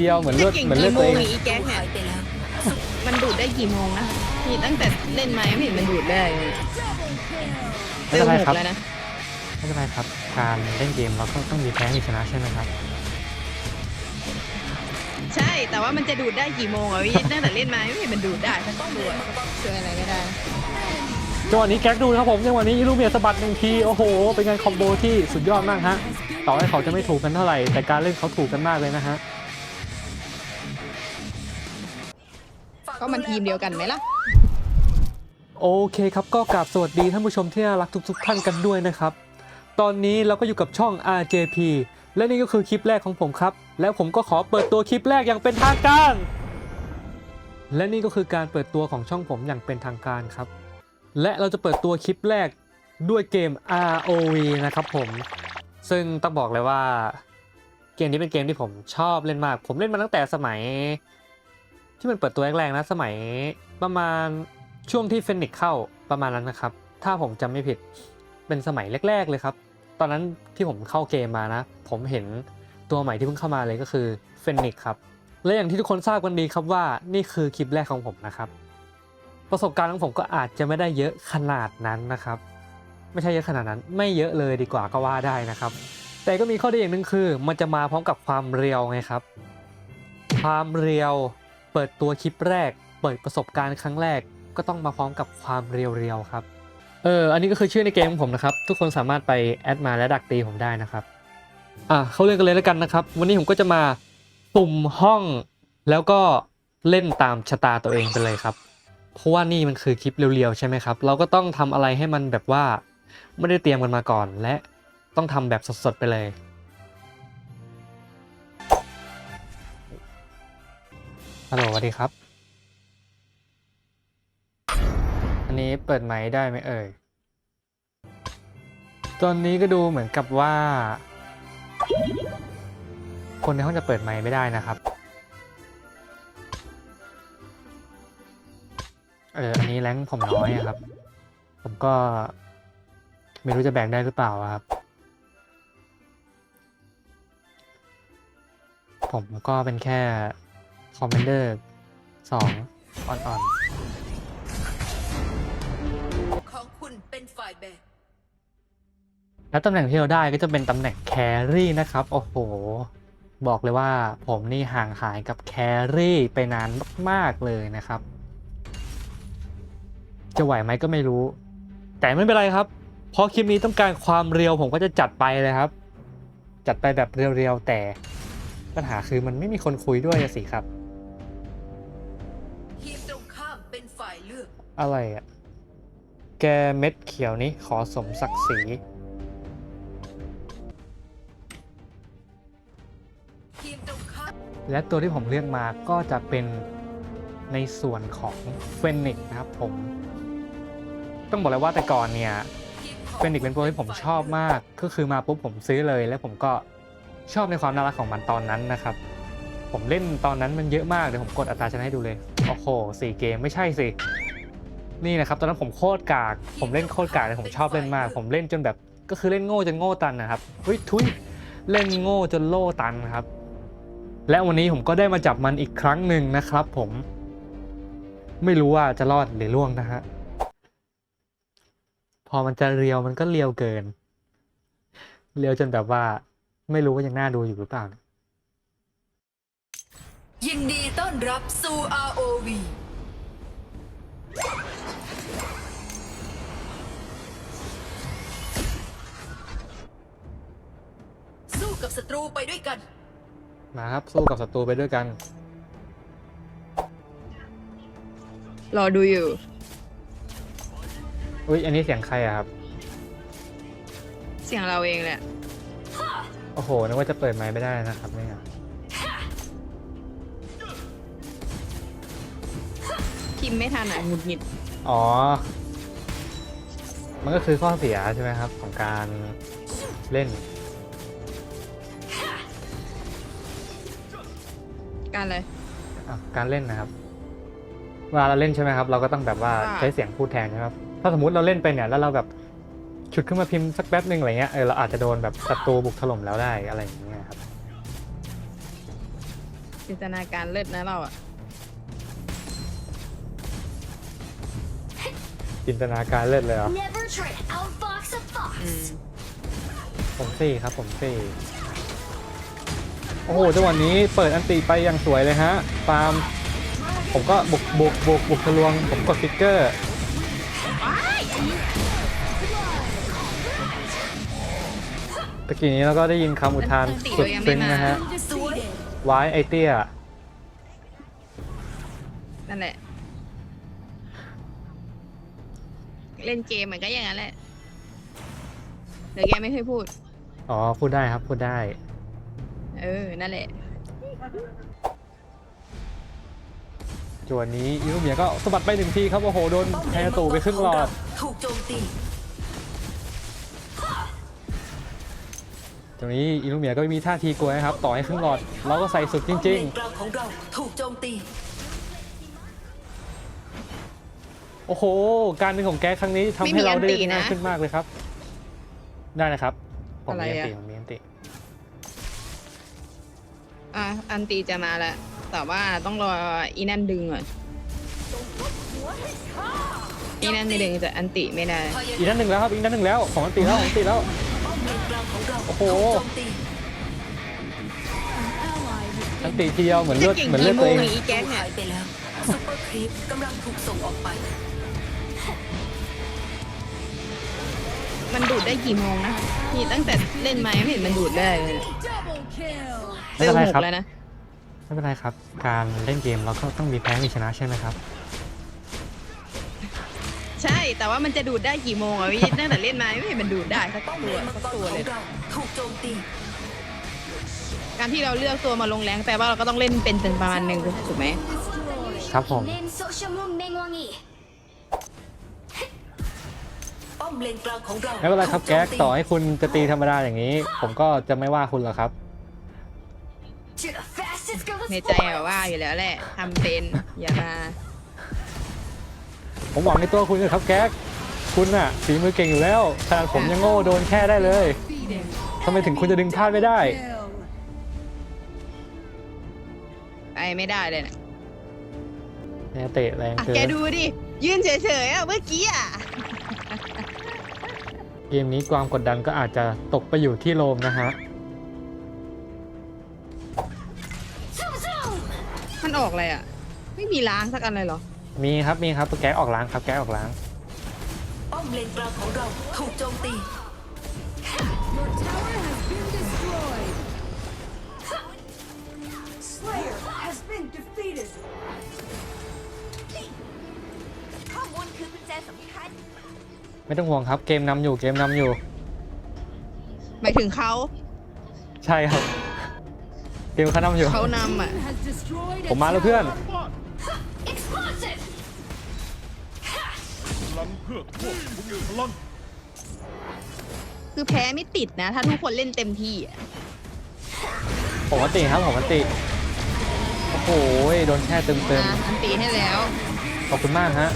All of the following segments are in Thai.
เดียวเหมือนเลือดจะก่งเหมือนเลือดกี่ตัวเองอีแก๊กเนี่ยมันดูดได้กี่โมงนะนี่ตั้งแต่เล่นมาไม่เห็นมันดูดได้เลยไม่เป็นไรครับไม่เป็นไรครับ การเล่นเกมเราก็ต้องมีแพ้มีชนะใช่ไหมครับ ใช่แต่ว่ามันจะดูดได้กี่โมงอะพี่ตั้งแต่เล่นมาไม่เห็นมันดูดได้ฉันต้องดูอะช่วยอะไรไม่ได้จังหวะนี้แก๊กดูนะครับผมจังหวะนี้ลูเมียสะบัดหนึ่งทีโอ้โห เป็นการคอมโบที่สุดยอดมากฮะต่อให้เขาจะไม่ถูกกันเท่าไหร่แต่การเล่นเขาถูกกันมากเลยนะฮะ ก็มันทีมเดียวกันไหมล่ะ โอเคครับก็กราบสวัสดีท่านผู้ชมที่น่ารักทุก ๆ ท่านกันด้วยนะครับ ตอนนี้เราก็อยู่กับช่อง RJP และนี่ก็คือคลิปแรกของผมครับ แล้วผมก็ขอเปิดตัวคลิปแรกอย่างเป็นทางการ และนี่ก็คือการเปิดตัวของช่องผมอย่างเป็นทางการครับ และเราจะเปิดตัวคลิปแรกด้วยเกม ROV นะครับผม ซึ่งต้องบอกเลยว่า เกมนี้เป็นเกมที่ผมชอบเล่นมาก ผมเล่นมาตั้งแต่สมัย ที่มันเปิดตัวแรกๆนะสมัยประมาณช่วงที่เฟนิกเข้าประมาณนั้นนะครับ ถ้าผมจำไม่ผิดเป็นสมัยแรก ๆเลยครับ ตอนนั้นที่ผมเข้าเกมมานะ ผมเห็นตัวใหม่ที่เพิ่งเข้ามาเลยก็คือเฟนิกครับและอย่างที่ทุกคนทราบกันดีครับว่านี่คือคลิปแรกของผมนะครับ ประสบการณ์ของผมก็อาจจะไม่ได้เยอะขนาดนั้นนะครับ ไม่ใช่เยอะขนาดนั้น ไม่เยอะเลยดีกว่าก็ว่าได้นะครับ แต่ก็มีข้อดีอย่างหนึ่งคือ มันจะมาพร้อมกับความเรียวไงครับ ความเรียว เปิดตัวคลิปแรก เปิดประสบการณ์ครั้งแรก ก็ต้องมาพร้อมกับความเรียวๆครับ เออ อันนี้ก็คือชื่อในเกมของผมนะครับ ทุกคนสามารถไปแอดมาและดักตีผมได้นะครับ อะ เข้าเรื่องกันเลยแล้วกันนะครับ วันนี้ผมก็จะมาตุ่มห้อง แล้วก็เล่นตามชะตาตัวเองไปเลยครับ เพราะว่านี่มันคือคลิปเรียวๆใช่ไหมครับ เราก็ต้องทำอะไรให้มันแบบว่า ไม่ได้เตรียมกันมาก่อน และต้องทำแบบสดๆไปเลย ฮัลโหลสวัสดีครับ อันนี้เปิดไมค์ได้ไหมเอ่ย ตอนนี้ก็ดูเหมือนกับว่า คนในห้องจะเปิดไมค์ไม่ได้นะครับ เออ อันนี้แรงผมน้อยอะครับ ผมก็ ไม่รู้จะแบ่งได้หรือเปล่าครับผมก็เป็นแค่ คอมเมนเดอร์สองอ่อนๆของคุณเป็นฝ่ายแบกแล้วตำแหน่งที่เราได้ก็จะเป็นตำแหน่งแครี่นะครับ โอ้โห บอกเลยว่าผมนี่ห่างหายกับแครี่ไปนานมากๆเลยนะครับ จะไหวไหมก็ไม่รู้ แต่ไม่เป็นไรครับ เพราะคลิปนี้ต้องการความเรียวผมก็จะจัดไปเลยครับ จัดไปแบบเรียวๆแต่ปัญหาคือมันไม่มีคนคุยด้วยอะสิครับ อะไรอะ่ะ แกเม็ดเขียวนี้ขอสมศักดิ์ศรี และตัวที่ผมเลือกมาก็จะเป็นในส่วนของเฟนิกนะครับผม ต้องบอกเลยว่าแต่ก่อนเนี่ยเฟนิกเป็นตัวที่ผมชอบมาก ก็คือมาปุ๊บผมซื้อเลย และผมก็ชอบในความน่ารักของมันตอนนั้นนะครับ ผมเล่นตอนนั้นมันเยอะมากเดี๋ยวผมกดอัตราชนะให้ดูเลย โอ้โหสี่เกมไม่ใช่สิ นี่นะครับตอนนั้นผมโคตรกาก ผมเล่นโคตรกากเลยผมชอบเล่นมาก ผมเล่นจนแบบก็คือเล่นโง่จนโง่ตันนะครับเฮ้ยทุยเล่นโง่จนโล่ตันครับ และวันนี้ผมก็ได้มาจับมันอีกครั้งหนึ่งนะครับผม ไม่รู้ว่าจะรอดหรือล่วงนะฮะพอมันจะเรียวมันก็เรียวเกิน เรียวจนแบบว่า ไม่รู้ว่ายังน่าดูอยู่หรือเปล่า ยินดีต้อนรับสู่ ROV กับศัตรูไปด้วยกัน มาครับ สู้กับศัตรูไปด้วยกัน รอดูอยู่ อุ้ยอันนี้เสียงใครอะครับ เสียงเราเองแหละ โอ้โห นึกว่าจะเปิดไมค์ไม่ได้นะครับเนี่ยพิมพ์ไม่ทันอะหงุดหงิด อ๋อ มันก็คือข้อเสียใช่ไหมครับ ของการเล่น การเลยอะการเล่นนะครับ เวลาเราเล่นใช่ไหมครับ เราก็ต้องแบบว่าว่า ใช้เสียงพูดแทนนะครับ ถ้าสมมุติเราเล่นไปเนี่ยแล้วเราแบบฉุดขึ้นมาพิมพ์สักแป๊บหนึ่งอะไรเงี้ย เออเราอาจจะโดนแบบศัตรูบุกถล่มแล้วได้อะไรอย่างเงี้ยครับ จินตนาการเลิศนะเราอะ จินตนาการเลิศเลยเหรอ Never try to outfox a fox. อืมผมสี่ครับผมสี่ โอ้โหจังหวะนี้เปิดอันติไปอย่างสวยเลยฮะฟาร์มผมก็บุกบุกบุกบุกทะลวง ผมกดฟิกเกอร์ตะกี้นี้เราก็ได้ยินคำอุทานสุดซึ้งนะฮะ Defeated. วายไอเตี้ย นั่นแหละ เล่นเกมมันก็อย่างนั้นแหละ เดี๋ยวแกไม่เคยพูด อ๋อ พูดได้ครับ พูดได้ เออ นั่นแหละจวนนี้อิรุเมียก็สะบัดไปหนึ่งทีครับ โอ้โห โดนป้อมแทเลนมังตูกไปรครึ่งของหลอเราดถูกโจมตีตรงนี้อิรุเมียก็ไม่มีท่าทีกลัวนะครับ ต่อให้ครึ่งหลอด เราก็ใส่สุดจป้อมเลริงนกลางของเราถูกโจมตีๆโอ้โห การหนึ่งของแกครั้งนี้ทำไม่ให้มีเราได้อันติเล่นง่ายนะขึ้นมากเลยครับ ได้นะครับ ผมอะไรมีอันอะ ติผมมีอันติ อะอันตีจะมาแล้ว แต่ว่าต้องรออีนั่นดึงก่อนอีนั่นไม่ดึงจะอันติไม่ได้ อีกนัดหนึ่งแล้วครับอีกนัดหนึ่งแล้วของอันติแล้วของอันติแล้วป้อมเลนกลางของเราโอ้โหถูกโจมตีอันติทีเดียวเหมือนเลือดเก่งเหมือนเลือดตัวเองกี่โมงอีแก๊งเนี่ย หายไปแล้วซุปเปอร์ครีปกำลังถูกส่งออกไป มันดูดได้กี่โมงนะนี่ตั้งแต่เล่นมาไม่เห็นมันดูดได้เลยไม่เป็นไรหกครับแล้วนะไม่เป็นไรครับ การเล่นเกมเราก็ต้องมีแพ้มีชนะใช่ไหมครับ ใช่ แต่ว่ามันจะดูดได้กี่โมงอะพี่ ตั้งแต่เล่นมาไม่เห็นมันดูดได้สักป้อมตัเลวนมังสักกรตัวขเลอยงเราถูกโจมตีการที่เราเลือกตัวมาลงแรงแปลว่าเราก็ต้องเล่นเป็นเป็นประมาณหนึ่งถูกไหมครับผม Name social moon Mengwangi. ป้อม เลนกลางของเราไม่เป็นไรครับถูแก๊กโจมต่อให้คุณจะตีธรรมดาอย่างนี้ ผมก็จะไม่ว่าคุณหรอกครับ To the fastest girl ใน that's ใจ born. อะว่าอยู่แล้วแหละทำเป็นอย่ามาผมหวังในตัวคุณนะครับแก๊กคุณน่ะฝีมือเก่งอยู่แล้วขนาดผมยังโง่โดนแค่ได้เลยทำไมถึงคุณจะดึงพลาดไม่ได้ไปไม่ได้เลยนะเนี่ยเตะแรงอะเกิแกนดูดิ ยืนเฉยๆอะเมื่อกี้อะ เกมนี้ความกดดันก็อาจจะตกไปอยู่ที่โรมนะฮะ Zoom zoom. มันออกอะไรอะ ไม่มีล้างสักอันเลยเหรอ มีครับมีครับแก๊กออกล้างครับแก๊กออกล้าง ป้อมเลนกลางของเราถูกโจมตี ไม่ต้องห่วงครับ เกมนำอยู่เกมนำอยู่ หมายถึงเขาใช่ครับ เกมเขานำอยู่ เขานำอะผมมาแล้วเพื่อน Explosive. คือแพ้ไม่ติดนะ ถ้าทุกคนเล่นเต็มที่อะผมอันติครับผมอันติโอ้โหโดนแช่เต็มอะอันตีให้แล้วๆขอบคุณมากฮะ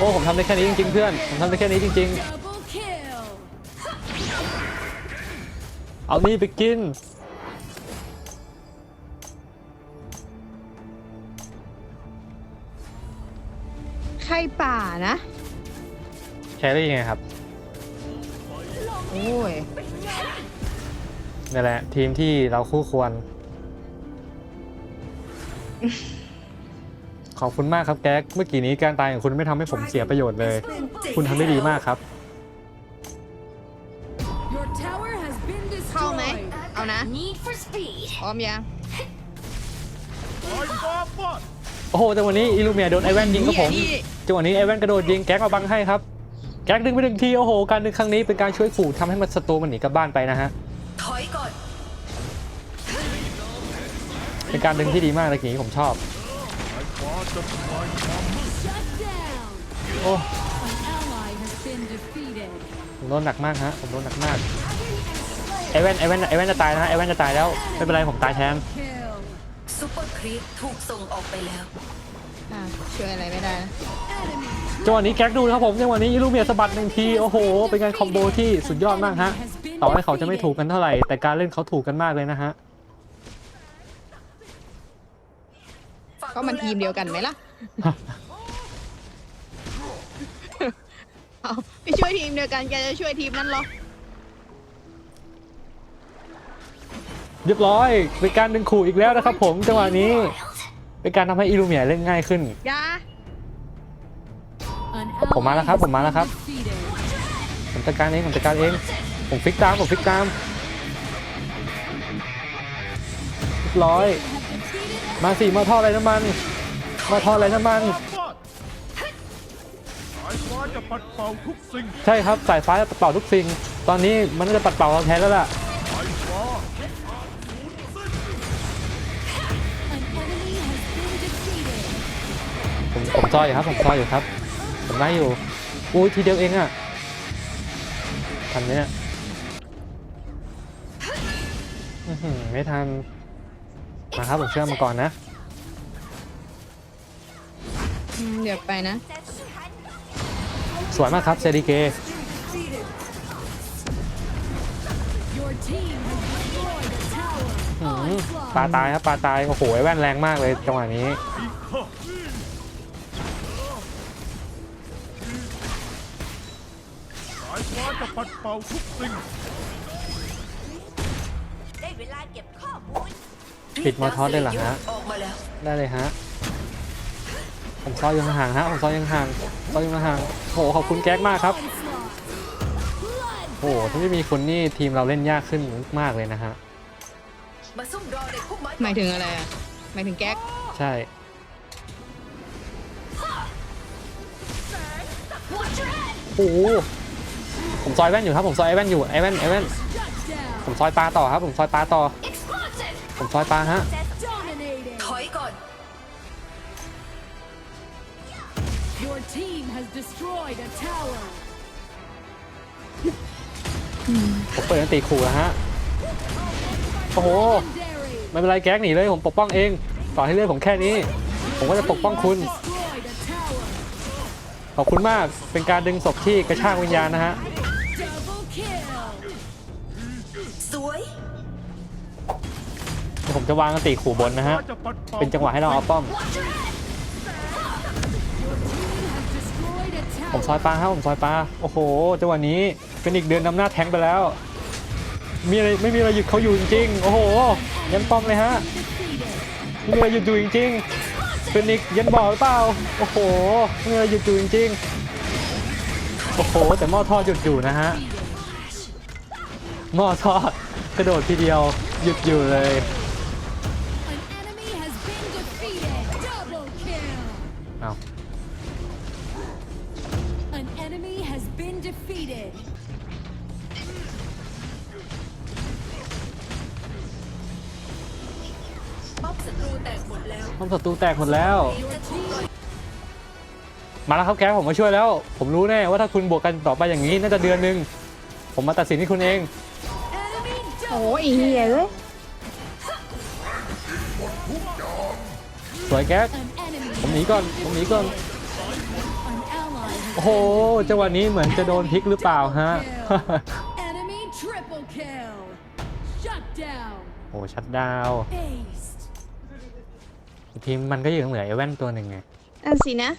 โอ้ผมทำได้แค่นี้จริงๆเพื่อน ผมทำได้แค่นี้จริงๆ เอานี่ไปกินไข่ป่านะแชร์ได้ยังไงครับโอ้ย นี่นแหละ ทีมที่เราคู่ควร ขอบคุณมากครับแก๊ก เมื่อกี้นี้การตายของคุณไม่ทำให้ผมเสียประโยชน์เลย คุณทำได้ดีมากครับ Your tower has been เข้าไหม destroyed. เอานะ Need for speed. พร้อมยัง โอ้โหจังหวะนี้อิลูเมียโดนไอแวนยิงครับผมเหี้ยนี่ จังหวะนี้ไอแวนกระโดดยิงแก๊กมาบังให้ครับ แก๊กดึงไปหนึ่งทีโอ้โห การดึงครั้งนี้เป็นการช่วยขู่ทำให้มันศัตรูมันหนีกลับบ้านไปนะฮะ ถอยก่อนเป็นการดึงที่ดีมากเลยทีนี้ผมชอบ Shut down. โอ้ An ally has been defeated. ผมโดนหนักมากฮะ ผมโดนหนักมาก ไอแวนไอแวนไอแวนจะตายนะฮะไอแวนจะตายแล้ว ไม่เป็นไรผมตายแทน Kill. ซุปเปอร์ครีปถูกส่งออกไปแล้ว อะช่วยอะไรไม่ได้นะ Enemy จังหวะนี้แก๊กดูนะครับผมจังหวะนี้อิลูเมียสะบัดหนึ่งทีโอ้โห เป็นการคอมโบที่สุดยอดมากฮะ ต่อให้เขาจะไม่ถูกกันเท่าไหร่ แต่การเล่นเขาถูกกันมากเลยนะฮะ ก็มันทีมเดียวกันไหมล่ะ เอาไม่ช่วยทีมเดียวกันแกจะช่วยทีมนั้นเหรอ เรียบร้อย เป็นการดึงขู่อีกแล้วนะครับผมจังหวะนี้ เป็นการทำให้อิลูเมียเล่นง่ายขึ้นยา An ผมมาแล้วครับ ally ผมมาแล้วครับ has been defeated. ผมจัดการเองผมจัดการเอง ผมฟิกตามผมฟิกตามเรียบร้อย มาสิมาท่ออะไรน้ำมัน มาท่ออะไรน้ำมัน สายฟ้าจะปัดเป่าทุกสิ่งใช่ครับสายฟ้าจะปัดเป่าทุกสิ่ง ตอนนี้มันน่าจะปัดเป่าเราแทนแล้วล่ะ สายฟ้า An enemy has been defeated. ผมผมซอยอยู่ครับผมซอยอยู่ครับ ผมไล่อยู่อุ้ยทีเดียวเองอะทันไหมเนี่ยอื้อหือไม่ทัน มาครับผมเชื่อมาก่อนนะ อืมเดี๋ยวไปนะ สวยมากครับเซริเก Your team has destroyed a tower. อื้อหือ Onslaught. ปลาตายครับปลาตายโอ้โหไอ้แว่นแรงมากเลยจังหวะนี้ สายฟ้าจะปัดเป่าทุกสิ่ง ได้เวลาเก็บข้อมูล ปิดมอทอสได้เหรอฮะออกมาแล้วได้เลยฮะ ผมซอยยังห่างฮะ ผมซอยยังห่างซอยยังห่างโอ้โหขอบคุณแก๊กมากครับ Onslaught. โอ้โหถ้าไม่มีคุณนี่ทีมเราเล่นยากขึ้นมากเลยนะฮะมาซุ่มรอในพุ่มไม้หมายถึงอะไรอะหมายถึงแก๊กใช่ โอ้โหผมซอยแว่นอยู่ครับ ผมซอยไอแว่นอยู่ไอแว่นไอแว่น Shut down. ผมซอยปลาต่อครับ ผมซอยปลาต่อ explosive ผมซอยปลาฮะ Dominating. ถอยก่อน Your team has destroyed a tower. ผมเปิดอันตีขู่แล้วฮะ โอ้โห Legendary. ไม่เป็นไรแก๊กหนีเลยผมปกป้องเอง ต่อให้เลือดผมแค่นี้ ผมก็จะปกป้องคุณ Destroyed a tower. ขอบคุณมาก เป็นการดึงศพที่กระชากวิญญาณนะฮะ ผมจะวางตีขู่บนนะฮะ เป็นจังหวะให้เราเอาป้อม ผมซอยปลาครับผมซอยปลา โอ้โห จังหวะนี้เป็นอีกเดือนนำหน้าแทงไปแล้ว มีอะไรไม่มีอะไรหยุดเขาอยู่จริงๆ โอ้โห ยันป้อมเลยฮะไม่มีอะไรหยุดอยู่จริงๆเป็นอีกยันบ่อหรือเปล่า โอ้โหไม่มีอะไรหยุดอยู่จริงๆ โอ้โห แต่หม้อทอดหยุดอยู่นะฮะหม้อทอดกระโดดทีเดียวหยุดอยู่เลย ศัตรูแตกหมดแล้ว Your team มาแล้วครับแกผมมาช่วยแล้ว ผมรู้แน่ว่าถ้าคุณบวกกันต่อไปอย่างนี้น่าจะเดือนหนึ่งผมมาตัดสินที่คุณเอง enemy โอ้ double ยเฮีย kill. เลยสวยแก๊ก An enemy ผมหนีก่อนผมหนีก่อน An ally has โอ้โหจังหวะนี้เหมือนจะโดนพลิกหรือเปล่าฮะ enemy triple kill. Shut down. โอ้ชัดดาว Aced. ทีมมันก็ยังเหลือไอ้แว่นตัวหนึ่งไงนั่นสินะ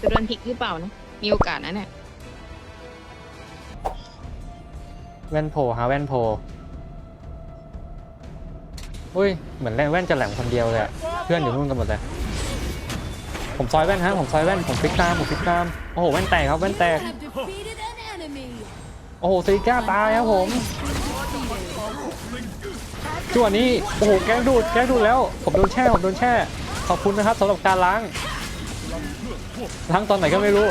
จะโดนพลิกหรือเปล่านะ มีโอกาสนะเนี่ย แว่นโผล่ฮะแว่นโผล่อุ้ย เหมือนแว่นจะแหลมคนเดียวเลยอะเพื่อนอยู่นู่นกันหมดเลย ผมซอยแว่นฮะผมซอยแว่นผมฟิกตามผมฟิกตาม โอ้โหแว่นแตกครับแว่นแต You ก have defeated an enemy. โอ้โหซีก้าตายครับผม จังหวะนี้โอ้โหแกล้งดูดแกล้งดูดแล้ว ผมโดนแช่ผมโดนแช่ ขอบคุณนะครับสำหรับการล้าง ล้างตอนไหนก็ไม่รู้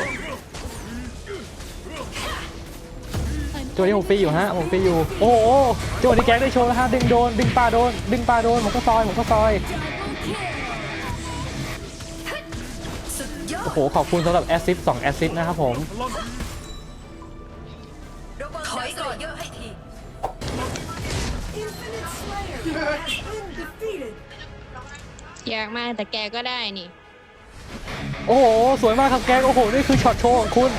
An จังหวะนี้ผมฟรีอยู่ฮะผมฟรีอยู่ โอ้โหจังหวะนี้แกล้งได้โชว์แล้วฮะดึงโดนดึงปลาโดน ดึงปลาโดนผมก็ซอยผมก็ซอยโอ้โหขอบคุณสำหรับแอซิสต์2แอซิสนะครับผมถอยก่อนเยอะให้ที อยากมากแต่แกก็ได้นี่ โอ้โห สวยมากครับแกโอ้โห นี่คือช็อตโชว์ของคุณ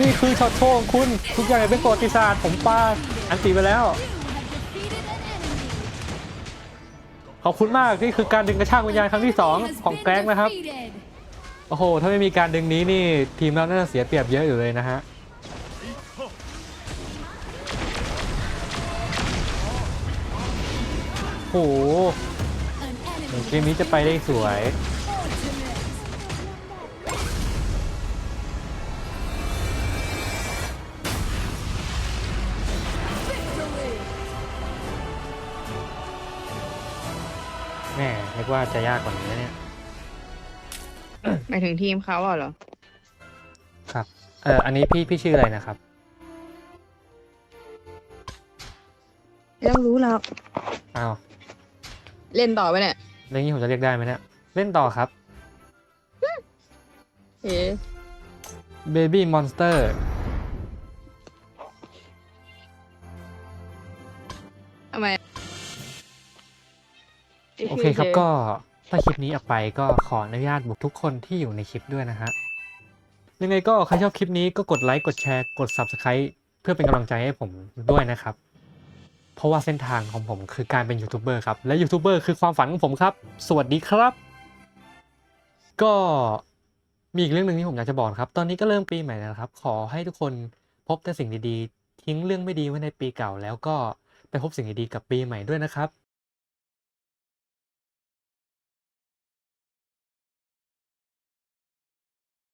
นี่คือช็อตโชว์ของคุณ ทุกอย่างเป็นประวัติศาสตร์ ผมปาอันตีไปแล้ว ขอบคุณมาก นี่คือการดึงกระชากวิญญาณครั้งที่สองของแกงนะครับ โอ้โห ถ้าไม่มีการดึงนี้นี่ ทีมเราน่าจะเสียเปรียบเยอะอยู่เลยนะฮะ ห An เหมือน enemy เกมนี้จะไปได้สวย ultimate. แม่นึกว่าจะยากกว่านี้นะเนี่ย หมายถึงทีมเขาอะเหรอ ครับ เอออันนี้พี่พี่ชื่ออะไรนะครับ ไม่ต้องรู้แล้วอ้าว เล่นต่อไปเนี่ยเรื่องนี้ผมจะเรียกได้ไหมเนี่ย เล่นต่อครับเอ๊ะ Baby Monster ทำไมโอเคครับก็ถ้าคลิปนี้ออกไปก็ขออนุญาตบุกทุกคนที่อยู่ในคลิปด้วยนะฮะ ยังไงก็ใครชอบคลิปนี้ก็กดไลค์กดแชร์กด Subscribe เพื่อเป็นกำลังใจให้ผมด้วยนะครับ เพราะว่าเส้นทางของผมคือการเป็นยูทูบเบอร์ครับ และยูทูบเบอร์คือความฝันของผมครับ สวัสดีครับ ก็มีอีกเรื่องหนึ่งที่ผมอยากจะบอกครับ ตอนนี้ก็เริ่มปีใหม่แล้วนะครับ ขอให้ทุกคนพบแต่สิ่งดีๆ ทิ้งเรื่องไม่ดีไว้ในปีเก่า แล้วก็ไปพบสิ่งดีๆกับปีใหม่ด้วยนะครับ